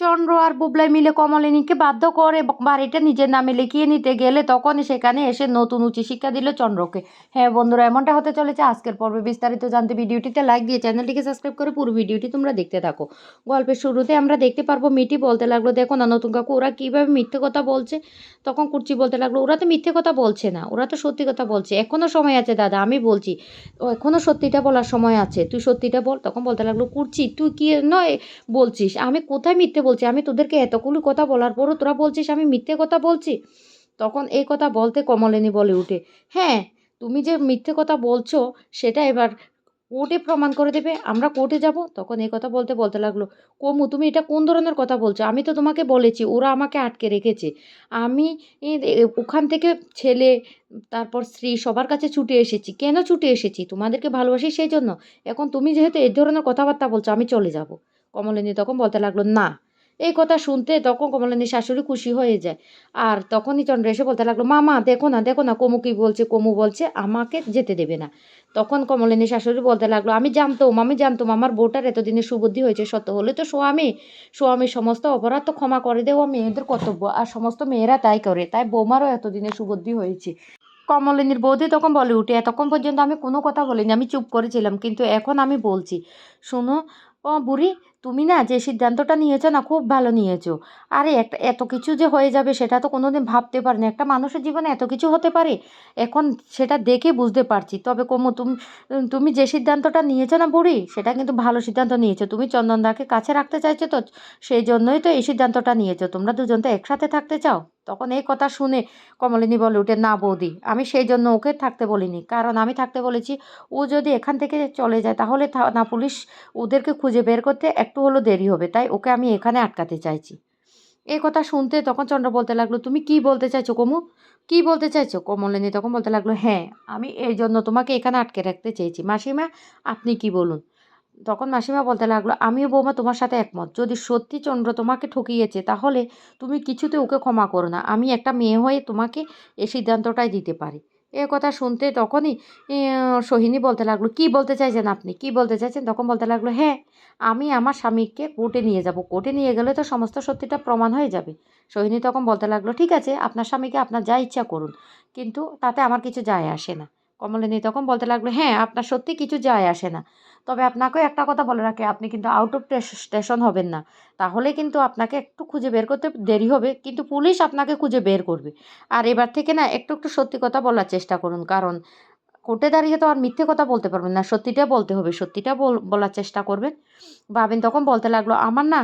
চন্দ্র আর বুবলাই মিলে কমলিনীকে বাধ্য করে বাড়িটা নিজের নামে লিখিয়ে নিতে গেলে তখনই সেখানে এসে নতুন উঁচু শিক্ষা দিল চন্দ্রকে। হ্যাঁ বন্ধুরা, এমনটা হতে চলেছে। আজকের পর্বে বিস্তারিত জানতে ভিডিওটিতে লাইক দিয়ে চ্যানেলটিকে সাবস্ক্রাইব করে পুরো ভিডিওটি তোমরা দেখতে থাকো। গল্পের শুরুতে আমরা দেখতে পারব মিটি বলতে লাগল, দেখো না নতুন কাকু, ওরা কীভাবে মিথ্যে কথা বলছে? তখন কুর্চি বলতে লাগল, ওরা তো মিথ্যে কথা বলছে না, ওরা তো সত্যি কথা বলছে। এখনও সময় আছে দাদা, আমি বলছি। ও এখনও সত্যিটা বলার সময় আছে, তুই সত্যিটা বল। তখন বলতে লাগল কুর্চি তুই কি নয় বলছিস? আমি কোথায় মিথ্যে বলছি, আমি তোদেরকে এতগুলো কথা বলার পরও তোরা বলছিস আমি মিথ্যে কথা বলছি? তখন এই কথা বলতে কমলিনী বলে উঠে। হ্যাঁ তুমি যে মিথ্যে কথা বলছো, সেটা এবার কোর্টে প্রমাণ করে দেবে, আমরা কোর্টে যাব। তখন এই কথা বলতে বলতে লাগল, কমু, তুমি এটা কোন ধরনের কথা বলছো? আমি তো তোমাকে বলেছি, ওরা আমাকে আটকে রেখেছে। আমি ওখান থেকে ছেলে, তারপর স্ত্রী সবার কাছে ছুটে এসেছি। কেন ছুটে এসেছি? তোমাদেরকে ভালোবাসি সেই জন্য। এখন তুমি যেহেতু এই ধরনের কথাবার্তা বলছো, আমি চলে যাব। কমলিনী তখন বলতে লাগল, না এই কথা শুনতে তখন কমলিনীর শাশুড়ি খুশি হয়ে যায়। আর তখনই চন্দ্র এসে বলতে লাগল, মামা, দেখো না দেখো না, কমু কি বলছে, কমু বলছে, আমাকে যেতে দেবে না। তখন কমলিনী শাশুড়ি বলতে লাগল, আমি জানতাম আমি জানতাম, আমার বউটার এতদিনে সুবুদ্ধি হয়েছে, সত্য হলে তো স্বামী। স্বামী সমস্ত অপরাধ তো ক্ষমা করে দেওয়া মেয়েদের কর্তব্য, আর সমস্ত মেয়েরা তাই করে, তাই বৌমারও এতদিনে সুবুদ্ধি হয়েছে। কমলিনীর বৌদি তখন বলে উঠে, এতক্ষণ পর্যন্ত আমি কোনো কথা বলিনি, আমি চুপ করেছিলাম, কিন্তু এখন আমি বলছি। শোনো, ও বুড়ি তুমি না যে সিদ্ধান্তটা নিয়েছো না, খুব ভালো নিয়েছো। আরে একটা এত কিছু যে হয়ে যাবে সেটা তো কোনো দিন ভাবতে পারিনি। একটা মানুষের জীবনে এত কিছু হতে পারে, এখন সেটা দেখে বুঝতে পারছি। তবে কমু, তুমি তুমি যে সিদ্ধান্তটা নিয়েছো না বুড়ি, সেটা কিন্তু ভালো সিদ্ধান্ত নিয়েছো। তুমি চন্দনদাকে কাছে রাখতে চাইছো তো, সেই জন্যই তো এই সিদ্ধান্তটা নিয়েছো। তোমরা দুজন তো একসাথে থাকতে চাও। তখন এই কথা শুনে কমলিনী বলে উঠে না বৌদি, আমি সেই জন্য ওকে থাকতে বলিনি। কারণ আমি থাকতে বলেছি, ও যদি এখান থেকে চলে যায়, তাহলে না পুলিশ ওদেরকে খুঁজে বের করতে একটু হলেও দেরি হবে। তাই ওকে আমি এখানে আটকাতে চাইছি। এই কথা শুনতে তখন চন্দ্র বলতে লাগল, তুমি কি বলতে চাইছো কমু? কি বলতে চাইছো? কমলিনী তখন বলতে লাগল হ্যাঁ আমি এই জন্য তোমাকে এখানে আটকে রাখতে চেয়েছি। মাসিমা, আপনি কি বলুন? তখন মাসিমা বলতে লাগল, আমিও বৌমা তোমার সাথে একমত। যদি সত্যি চন্দ্র তোমাকে ঠকিয়েছে, তাহলে তুমি কিছুতে ওকে ক্ষমা করো না। আমি একটা মেয়ে হয়ে তোমাকে এ সিদ্ধান্তটাই দিতে পারি। এ কথা শুনতে তখনই সোহিনী বলতে লাগল, কি বলতে চাইছেন আপনি? কি বলতে চাইছেন? তখন বলতে লাগল হ্যাঁ আমি আমার স্বামীকে কোর্টে নিয়ে যাব। কোর্টে নিয়ে গেলে তো সমস্ত সত্যিটা প্রমাণ হয়ে যাবে। সোহিনী তখন বলতে লাগল, ঠিক আছে, আপনার স্বামীকে আপনার যা ইচ্ছা করুন, কিন্তু তাতে আমার কিছু যায় আসে না। কমলিনী তখন বলতে লাগল হ্যাঁ আপনার সত্যি কিছু যায় আসে না। তবে আপনাকেও একটা কথা বলে রাখে, আপনি কিন্তু আউট অফ স্টেশন হবেন না। তাহলে কিন্তু আপনাকে একটু খুঁজে বের করতে দেরি হবে, কিন্তু পুলিশ আপনাকে খুঁজে বের করবে। আর এবার থেকে না, একটু একটু সত্যি কথা বলার চেষ্টা করুন। কারণ কোর্টে দাঁড়িয়ে তো আর মিথ্যে কথা বলতে পারবেন না, সত্যিটা বলতে হবে, সত্যিটা বল, বলার চেষ্টা করবেন। ভাবেন তখন বলতে লাগল, আমার না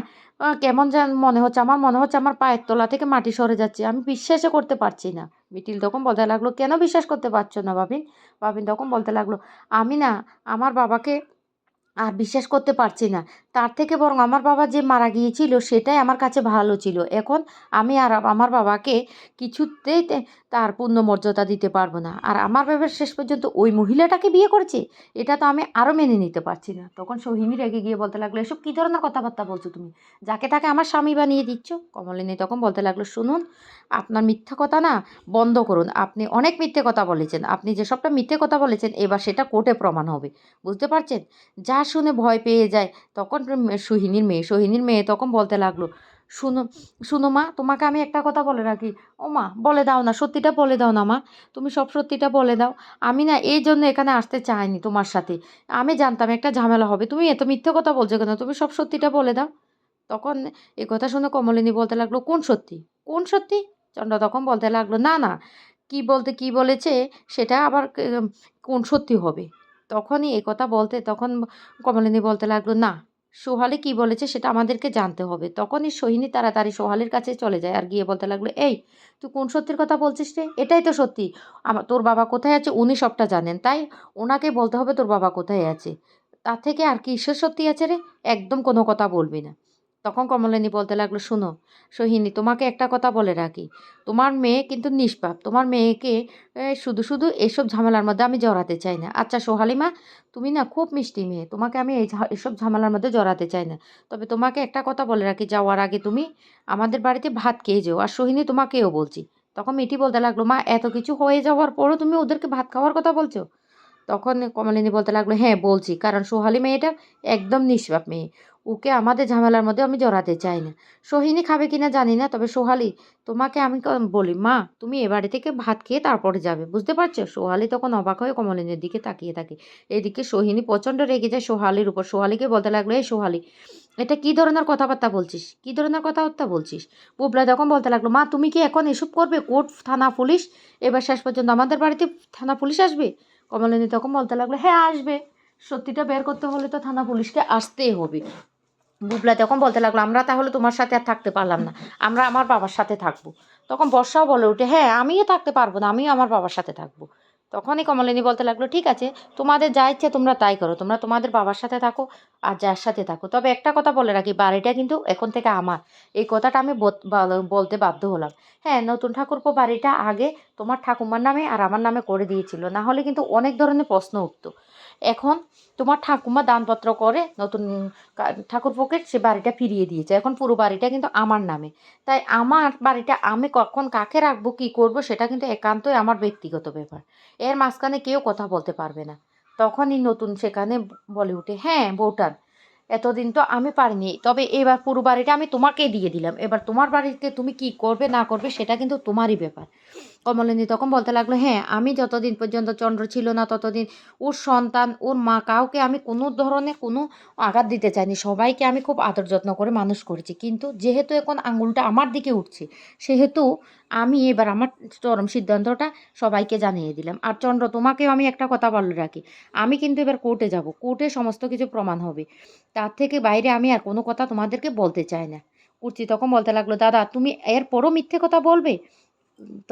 কেমন যেন মনে হচ্ছে, আমার মনে হচ্ছে আমার পায়ের তলা থেকে মাটি সরে যাচ্ছে, আমি বিশ্বাসও করতে পারছি না। মিটিল তখন বলতে লাগল, কেন বিশ্বাস করতে পারছ না ভাবিন ভাবিন তখন বলতে লাগল, আমি না, আমার বাবাকে আর বিশ্বাস করতে পারছি না। তার থেকে বরং আমার বাবা যে মারা গিয়েছিল সেটাই আমার কাছে ভালো ছিল। এখন আমি আর আমার বাবাকে কিছুতেই তার পূর্ণ মর্যাদা দিতে পারব না। আর আমার বাবার শেষ পর্যন্ত ওই মহিলাটাকে বিয়ে করেছে, এটা তো আমি আরও মেনে নিতে পারছি না। তখন সোহিনী রেগে গিয়ে বলতে লাগল, এসব কী ধরনের কথাবার্তা বলছো তুমি? যাকে তাকে আমার স্বামী বানিয়ে দিচ্ছ? কমলিনী তখন বলতে লাগল, শুনুন, আপনার মিথ্যা কথা না বন্ধ করুন। আপনি অনেক মিথ্যে কথা বলেছেন। আপনি যেসবটা মিথ্যে কথা বলেছেন, এবার সেটা কোর্টে প্রমাণ হবে। বুঝতে পারছেন? যা শুনে ভয় পেয়ে যায়, তখন মে- সোহিনীর মেয়ে সোহিনীর মেয়ে তখন বলতে লাগল, শুনো শুনো মা, তোমাকে আমি একটা কথা বলে রাখি। ও মা, বলে দাও না, সত্যিটা বলে দাও না মা। তুমি সব সত্যিটা বলে দাও। আমি না এই জন্য এখানে আসতে চাইনি তোমার সাথে। আমি জানতাম একটা ঝামেলা হবে। তুমি এত মিথ্যে কথা বলছো কেন? তুমি সব সত্যিটা বলে দাও। তখন এই কথা শুনে কমলিনী বলতে লাগল, কোন সত্যি? কোন সত্যি? চন্দ্র তখন বলতে লাগল, না না, কি বলতে, কি বলেছে সেটা আবার কোন সত্যি হবে? তখনই এই কথা বলতে, তখন কমলিনী বলতে লাগল, না সোহালি কি বলেছে সেটা আমাদেরকে জানতে হবে। তখনই সোহিনী তারি সোহালের কাছে চলে যায় আর গিয়ে বলতে লাগল, এই, তুই কোন সত্যির কথা বলছিস রে? এটাই তো সত্যি। আমার তোর বাবা কোথায় আছে? উনি সবটা জানেন। তাই ওনাকে বলতে হবে তোর বাবা কোথায় আছে? তার থেকে আর কি ঈশ্বর সত্যি আছে রে? একদম কোনো কথা বলবি না। তখন কমলিনী বলতে লাগল, শুনো, সোহিনী, তোমাকে একটা কথা বলে রাখি। তোমার মেয়ে কিন্তু নিষ্পাপ। তোমার মেয়েকে শুধু শুধু এসব ঝামেলার মধ্যে আমি জড়াতে চাই না। আচ্ছা সোহালিমা, তুমি না খুব মিষ্টি মেয়ে। তোমাকে আমি এই এসব ঝামেলার মধ্যে জড়াতে চাই না। তবে তোমাকে একটা কথা বলে রাখি, যাওয়ার আগে তুমি আমাদের বাড়িতে ভাত খেয়ে যেও। আর সোহিনী, তোমাকেও বলছি। তখন মিটি বলতে লাগল, মা, এত কিছু হয়ে যাওয়ার পরও তুমি ওদেরকে ভাত খাওয়ার কথা বলছো? তখন কমলিনী বলতে লাগল হ্যাঁ বলছি। কারণ সোহালি মেয়েটা একদম নিষ্পাপ মেয়ে। ওকে আমাদের ঝামেলার মধ্যে আমি জড়াতে চাই না। সোহিনী খাবে কিনা জানি না, তবে সোহালি, তোমাকে আমি বলি, মা, তুমি এ বাড়ি থেকে ভাত খেয়ে তারপরে যাবে। বুঝতে পারছ? সোহালি তখন অবাক হয়ে কমলিনীর দিকে তাকিয়ে থাকে। এদিকে সোহিনী প্রচণ্ড রেগে যায় সোহালির উপর। সোহালিকে বলতে লাগল, এই সোহালি, এটা কি ধরনের কথাবার্তা বলছিস? কি ধরনের কথাবার্তা বলছিস? বুবলা তখন বলতে লাগল, মা, তুমি কি এখন এসব করবে? কোর্ট, থানা, পুলিশ? এবার শেষ পর্যন্ত আমাদের বাড়িতে থানা, পুলিশ আসবে? কমলিনী তখন বলতে লাগল হ্যাঁ আসবে। সত্যিটা বের করতে হলে তো থানা পুলিশকে আসতেই হবে। বুবলা তখন বলতে লাগল, আমরা তাহলে তোমার সাথে আর থাকতে পারলাম না। আমরা আমার বাবার সাথে থাকব। তখন বর্ষাও বলে উঠে হ্যাঁ আমিও থাকতে পারব না, আমিও আমার বাবার সাথে থাকব। তখনই কমলিনী বলতে লাগল, ঠিক আছে, তোমাদের যা ইচ্ছে তোমরা তাই করো, তোমরা তোমাদের বাবার সাথে থাকো আর যার সাথে থাকো। তবে একটা কথা বলে রাখি, বাড়িটা কিন্তু এখন থেকে আমার। এই কথাটা আমি বলতে বাধ্য হলাম। হ্যাঁ নতুন ঠাকুরপো বাড়িটা আগে তোমার ঠাকুমার নামে আর আমার নামে করে দিয়েছিল। না হলে কিন্তু অনেক ধরনের প্রশ্ন উঠতো। এখন তোমার ঠাকুমা দানপত্র করে নতুন ঠাকুরপোকে সে বাড়িটা ফিরিয়ে দিয়েছে। এখন পুরো বাড়িটা কিন্তু আমার নামে। তাই আমার বাড়িটা আমি কখন কাকে রাখব, কী করব, সেটা কিন্তু একান্তই আমার ব্যক্তিগত ব্যাপার। এর মাঝখানে কেউ কথা বলতে পারবে না। তখনই নতুন সেখানে বলে উঠে হ্যাঁ বউটান এতদিন তো আমি পারিনি। তবে এবার পুরো বাড়িটা আমি তোমাকেই দিয়ে দিলাম। এবার তোমার বাড়িতে তুমি কি করবে, না করবে, সেটা কিন্তু তোমারই ব্যাপার। কমলিনী তখন বলতে লাগল হ্যাঁ আমি যতদিন পর্যন্ত চন্দ্র ছিল না, ততদিন ওর সন্তান, ওর মা কাউকে আমি কোনো ধরনের কোনো আঘাত দিতে চাইনি। সবাইকে আমি খুব আদর যত্ন করে মানুষ করেছি। কিন্তু যেহেতু এখন আঙুলটা আমার দিকে উঠছে, সেহেতু আমি এবার আমার চরম সিদ্ধান্তটা সবাইকে জানিয়ে দিলাম। আর চন্দ্র, তোমাকেও আমি একটা কথা বলে রাখি, আমি কিন্তু এবার কোর্টে যাব। কোর্টে সমস্ত কিছু প্রমাণ হবে। তার থেকে বাইরে আমি আর কোনো কথা তোমাদেরকে বলতে চাই না। কুর্চি তখন বলতে লাগল, দাদা, তুমি এরপরও মিথ্যে কথা বলবে?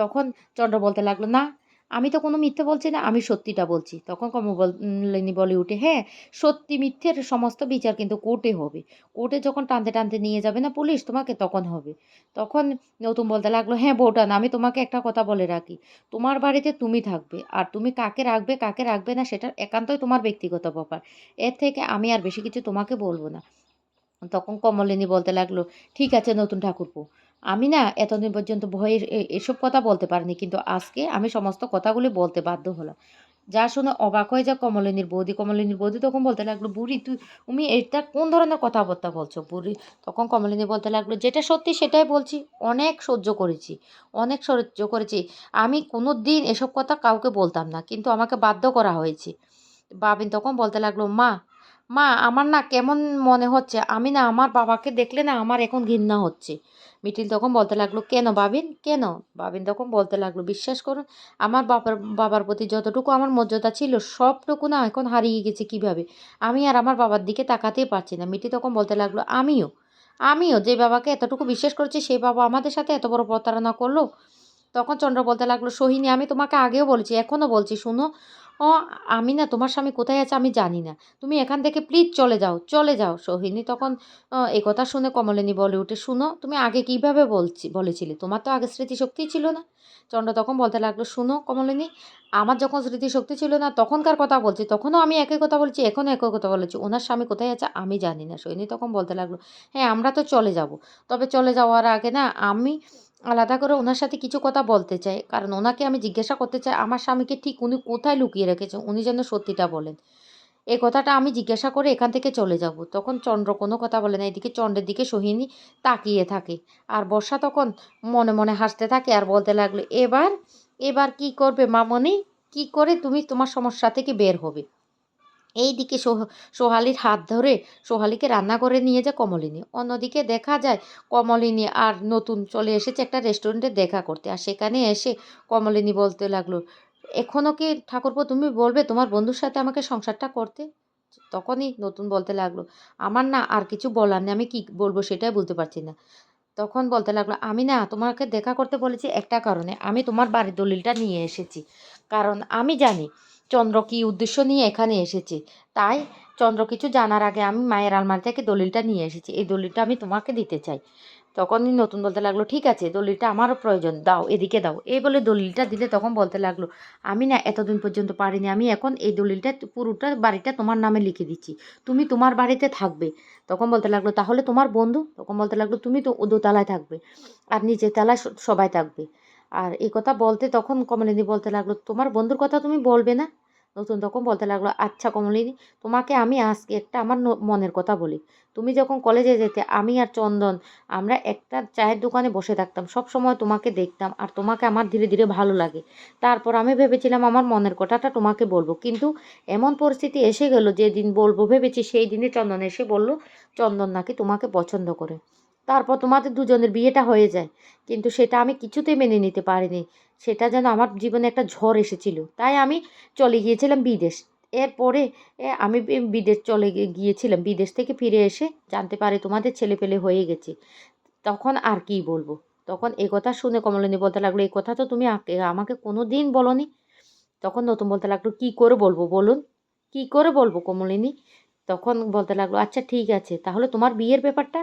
তখন চন্দ্র বলতে লাগল, না, আমি তো কোনো মিথ্যে বলছি না, আমি সত্যিটা বলছি। তখন কমলিনী বলে উঠে হ্যাঁ সত্যি মিথ্যের সমস্ত বিচার কিন্তু কোর্টে হবে। কোর্টে যখন টানতে টানতে নিয়ে যাবে না পুলিশ, তোমাকে তখন হবে। তখন নতুন বলতে লাগল হ্যাঁ বউটান আমি তোমাকে একটা কথা বলে রাখি। তোমার বাড়িতে তুমি থাকবে, আর তুমি কাকে রাখবে কাকে রাখবে না, সেটা একান্তই তোমার ব্যক্তিগত ব্যাপার। এর থেকে আমি আর বেশি কিছু তোমাকে বলব না। তখন কমলিনী বলতে লাগল, ঠিক আছে, নতুন ঠাকুরপো আমি না এতদিন পর্যন্ত ভয়ের এসব কথা বলতে পারিনি, কিন্তু আজকে আমি সমস্ত কথাগুলি বলতে বাধ্য হলাম। যা শুনে অবাক হয়ে যা কমলিনীর বৌদি কমলিনীর বৌদি তখন বলতে লাগল, বুড়ি, তুই, তুমি এটা কোন ধরনের কথাবার্তা বলছো বুড়ি? তখন কমলিনী বলতে লাগল, যেটা সত্যি সেটাই বলছি, অনেক সহ্য করেছি, অনেক সহ্য করেছি। আমি কোনো দিন এসব কথা কাউকে বলতাম না, কিন্তু আমাকে বাধ্য করা হয়েছে। বাবিন তখন বলতে লাগল, মা মা, আমার না কেমন মনে হচ্ছে? আমি না আমার বাবাকে দেখলে না আমার এখন ঘৃণা হচ্ছে। মিটিল তখন বলতে লাগল, কেন বাবিন? কেন? বাবিন তখন বলতে লাগল, বিশ্বাস করুন, আমার বাবার বাবার প্রতি যতটুকু আমার মর্যাদা ছিল, সবটুকু না এখন হারিয়ে গেছে কীভাবে? আমি আর আমার বাবার দিকে তাকাতেই পারছি না। মিটি তখন বলতে লাগল, আমিও আমিও যে বাবাকে এতটুকু বিশ্বাস করছি, সেই বাবা আমাদের সাথে এত বড় প্রতারণা করল? তখন চন্দ্র বলতে লাগল, সোহিনী, আমি তোমাকে আগেও বলছি এখনও বলছি, শুনো ও, আমি না, তোমার স্বামী কোথায় আছে আমি জানি না। তুমি এখান থেকে প্লিজ চলে যাও চলে যাও। সোহিনী তখন এই কথা শুনে কমলিনী বলে উঠে, শুনো, তুমি আগে কীভাবে বলছি, বলেছিলে? তোমার তো আগে স্মৃতিশক্তি ছিল না? চন্দ্র তখন বলতে লাগল, শুনো কমলিনী, আমার যখন স্মৃতিশক্তি ছিল না, তখনকার কথা বলছি, তখনও আমি একই কথা বলছি, এখনও একই কথা বলেছি। ওনার স্বামী কোথায় আছে আমি জানি না। সোহিনী তখন বলতে লাগল হ্যাঁ আমরা তো চলে যাব। তবে চলে যাওয়ার আগে না, আমি আলাদা করে ওনার সাথে কিছু কথা বলতে চাই। কারণ ওনাকে আমি জিজ্ঞাসা করতে চাই, আমার স্বামীকে ঠিক উনি কোথায় লুকিয়ে রেখেছেন? উনি যেন সত্যিটা বলেন। এই কথাটা আমি জিজ্ঞাসা করে এখান থেকে চলে যাব। তখন চন্দ্র কোনো কথা বলে না, এদিকে চন্দ্রের দিকে সোহিনী তাকিয়ে থাকে। আর বর্ষা তখন মনে মনে হাসতে থাকে আর বলতে লাগল, এবার এবার কি করবে মামনি? কি করে তুমি তোমার সমস্যা থেকে বের হবে? এইদিকে সোহ- সোহালির হাত ধরে সোহালিকে রান্না করে নিয়ে যায় কমলিনী। অন্যদিকে দেখা যায় কমলিনী আর নতুন চলে এসেছে একটা রেস্টুরেন্টে দেখা করতে। আর সেখানে এসে কমলিনী বলতে লাগল এখনও কি ঠাকুরপো তুমি বলবে তোমার বন্ধুর সাথে আমাকে সংসারটা করতে? তখনই নতুন বলতে লাগল, আমার না আর কিছু বলার নেই, আমি কি বলব সেটাই বলতে পারছি না। তখন বলতে লাগল, আমি না তোমাকে দেখা করতে বলেছি একটা কারণে, আমি তোমার বাড়ির দলিলটা নিয়ে এসেছি। কারণ আমি জানি চন্দ্র কী উদ্দেশ্য নিয়ে এখানে এসেছে? তাই চন্দ্র কিছু জানার আগে আমি মায়ের আলমারি থেকে দলিলটা নিয়ে এসেছি। এই দলিলটা আমি তোমাকে দিতে চাই। তখনই নতুন বলতে লাগল, ঠিক আছে, দলিলটা আমারও প্রয়োজন, দাও, এদিকে দাও। এই বলে দলিলটা দিলে তখন বলতে লাগল, আমি না এতদিন পর্যন্ত পারিনি, আমি এখন এই দলিলটা পুরোটা বাড়িটা তোমার নামে লিখে দিচ্ছি। তুমি তোমার বাড়িতে থাকবে। তখন বলতে লাগল, তাহলে তোমার বন্ধু? তখন বলতে লাগল, তুমি তো দোতলায় থাকবে, আর নিচের তলায় সবাই থাকবে। আর এই কথা বলতে তখন কমলিনী বলতে লাগল, তোমার বন্ধুর কথা তুমি বলবে না? নতুন তখন বলতে লাগল আচ্ছা কমলিনী, তোমাকে আমি আজকে একটা আমার মনের কথা বলি। তুমি যখন কলেজে যেতে, আমি আর চন্দন, আমরা একটা চায়ের দোকানে বসে থাকতাম। সব সময় তোমাকে দেখতাম আর তোমাকে আমার ধীরে ধীরে ভালো লাগে। তারপর আমি ভেবেছিলাম আমার মনের কথাটা তোমাকে বলব। কিন্তু এমন পরিস্থিতি এসে গেল, যেদিন বলব ভেবেছি, সেই দিনে চন্দন এসে বলল, চন্দন নাকি তোমাকে পছন্দ করে। তারপর তোমাদের দুজনের বিয়েটা হয়ে যায়। কিন্তু সেটা আমি কিছুতেই মেনে নিতে পারিনি। সেটা যেন আমার জীবনে একটা ঝড় এসেছিল। তাই আমি চলে গিয়েছিলাম বিদেশ। এরপরে আমি বিদেশ চলে গিয়েছিলাম। বিদেশ থেকে ফিরে এসে জানতে পারে তোমাদের ছেলে পেলে হয়ে গেছে। তখন আর কি বলব? তখন এ কথা শুনে কমলিনী বলতে লাগল, এই কথা তো তুমি আমাকে কোনো দিন বলনি। তখন নতুন বলতে লাগল, কি করে বলব বলুন? কি করে বলব কমলিনী? তখন বলতে লাগল আচ্ছা ঠিক আছে, তাহলে তোমার বিয়ের ব্যাপারটা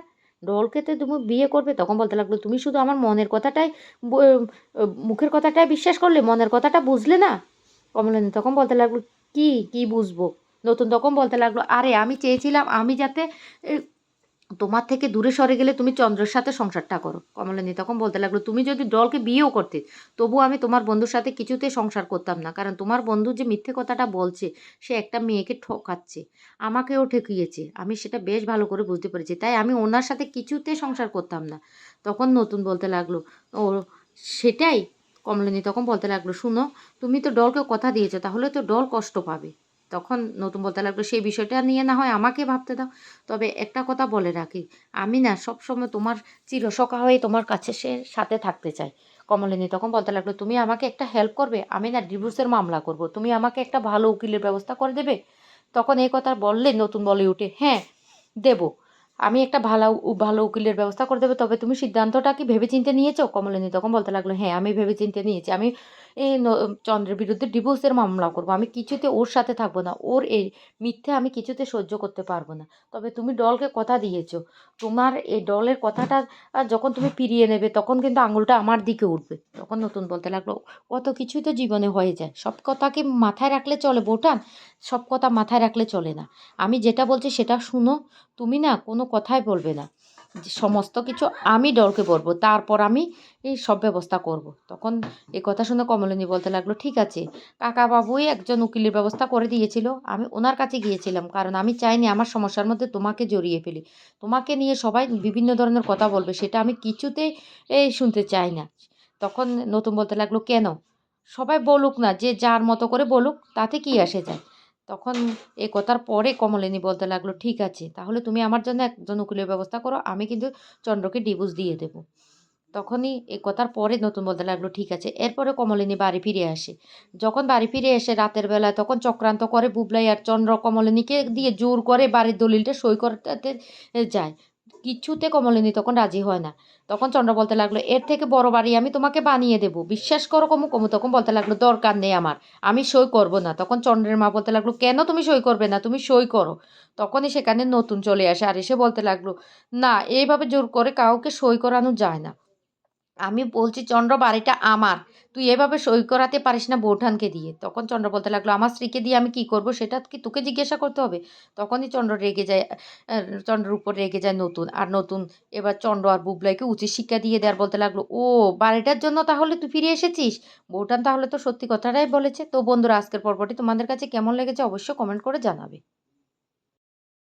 ডলকে তো তুমি বিয়ে করবে, তখন বলতে লাগল, তুমি শুধু আমার মনের কথাটাই মুখের কথাটাই বিশ্বাস করলে, মনের কথাটা বুঝলে না? কমলেন তখন বলতে লাগল, কি কি বুঝব? নতুন তখন বলতে লাগল, আরে আমি চেয়েছিলাম আমি যাতে তোমার থেকে দূরে সরে গেলে তুমি চন্দ্রের সাথে সংসারটা করো। কমলিনী তখন বলতে লাগল, তুমি যদি ডলকে বিয়েও করতে তবু আমি তোমার বন্ধুর সাথে কিছুতে সংসার করতাম না, কারণ তোমার বন্ধু যে মিথ্যে কথাটা বলছে, সে একটা মেয়েকে ঠকাচ্ছে, আমাকেও ঠকিয়েছে। আমি সেটা বেশ ভালো করে বুঝতে পেরেছি, তাই আমি ওনার সাথে কিছুতে সংসার করতাম না। তখন নতুন বলতে লাগল, ও, সেটাই? কমলিনী তখন বলতে লাগল, শুনো, তুমি তো ডলকে কথা দিয়েছ, তাহলে তো ডল কষ্ট পাবে। তখন নতুন বলতে লাগল, সেই বিষয়টা নিয়ে না হয় আমাকে ভাবতে দাও। তবে একটা কথা বলে রাখি, আমি না সবসময় তোমার চিরসখা হয়ে তোমার কাছে সে সাথে থাকতে চাই। কমলিনী তখন বলতে লাগল, তুমি আমাকে একটা হেল্প করবে? আমি না ডিভোর্সের মামলা করব। তুমি আমাকে একটা ভালো উকিলের ব্যবস্থা করে দেবে? তখন এই কথা বললে নতুন বলে উঠে হ্যাঁ দেব। আমি একটা ভালো ভালো উকিলের ব্যবস্থা করে দেবো। তবে তুমি সিদ্ধান্তটা কি ভেবেচিন্তে নিয়েছো? কমলিনী তখন বলতে লাগল হ্যাঁ আমি ভেবেচিন্তে নিয়েছি। আমি এই চন্দ্রের বিরুদ্ধে ডিভোর্সের মামলা করব। আমি কিছুতে ওর সাথে থাকব না। ওর এই মিথ্যে আমি কিছুতে সহ্য করতে পারব না। তবে তুমি ডলকে কথা দিয়েছ। তোমার এই ডলের কথাটা যখন তুমি ফিরিয়ে নেবে, তখন কিন্তু আঙুলটা আমার দিকে উঠবে। তখন নতুন বলতে লাগল, কত কিছুই তো জীবনে হয়ে যায়। সব কথাকে মাথায় রাখলে চলে বোটান, সব কথা মাথায় রাখলে চলে না। আমি যেটা বলছি সেটা শুনো। তুমি না কোনো কথাই বলবে না। সমস্ত কিছু আমি ডরকে বলব তারপর আমি এই সব ব্যবস্থা করব। তখন এই কথা শুনে কমলিনী বলতে লাগল, ঠিক আছে কাকা বাবুই একজন উকিলের ব্যবস্থা করে দিয়েছিল, আমি ওনার কাছে গিয়েছিলাম, কারণ আমি চাইনি আমার সমস্যার মধ্যে তোমাকে জড়িয়ে ফেলি। তোমাকে নিয়ে সবাই বিভিন্ন ধরনের কথা বলবে, সেটা আমি কিছুতেই শুনতে চাই না। তখন নতুন বলতে লাগল, কেন? সবাই বলুক না, যে যার মতো করে বলুক, তাতে কি আসে যায়? তখন এই কথার পরে কমলিনী বলতে লাগল, ঠিক আছে, তাহলে তুমি আমার জন্য একজন উকিলের ব্যবস্থা করো, আমি কিন্তু চন্দ্রকে ডিভোর্স দিয়ে দেবো। তখনই এই কথার পরে নতুন বলতে লাগল, ঠিক আছে। এরপরে কমলিনী বাড়ি ফিরে আসে। যখন বাড়ি ফিরে এসে রাতের বেলায় তখন চক্রান্ত করে বুবলাই আর চন্দ্র কমলিনীকে দিয়ে জোর করে বাড়ির দলিলটা সই করতে যায়। কিছুতে কমলিনী তখন রাজি হয় না। তখন চন্দ্র বলতে লাগল, এর থেকে বড় বাড়ি আমি তোমাকে বানিয়ে দেবো। বিশ্বাস করো কমু কমু, তখন বলতে লাগল, দরকার নেই আমার, আমি সই করব না। তখন চন্দ্রের মা বলতে লাগল, কেন তুমি সই করবে না? তুমি সই করো। তখনই সেখানে নতুন চলে আসে আর এসে বলতে লাগল, না, এইভাবে জোর করে কাউকে সই করানো যায় না। আমি বলছি, চন্দ্র, বাড়িটা আমার। তুই এভাবে সই করাতে পারিস না বৌঠানকে দিয়ে। তখন চন্দ্র বলতে লাগল, আমার স্ত্রীকে দিয়ে আমি কি করব? সেটা কি তোকে জিজ্ঞাসা করতে হবে? তখনই চন্দ্র রেগে যায় চন্দ্রের উপর রেগে যায় নতুন। আর নতুন এবার চন্দ্র আর বুবলাইকে উচিত শিক্ষা দিয়ে দেওয়ার বলতে লাগল, ও, বাড়িটার জন্য তাহলে তুই ফিরে এসেছিস? বৌঠান তাহলে তো সত্যি কথাটাই বলেছে। তো বন্ধুরা, আজকের পর্বটি তোমাদের কাছে কেমন লেগেছে অবশ্যই কমেন্ট করে জানাবে।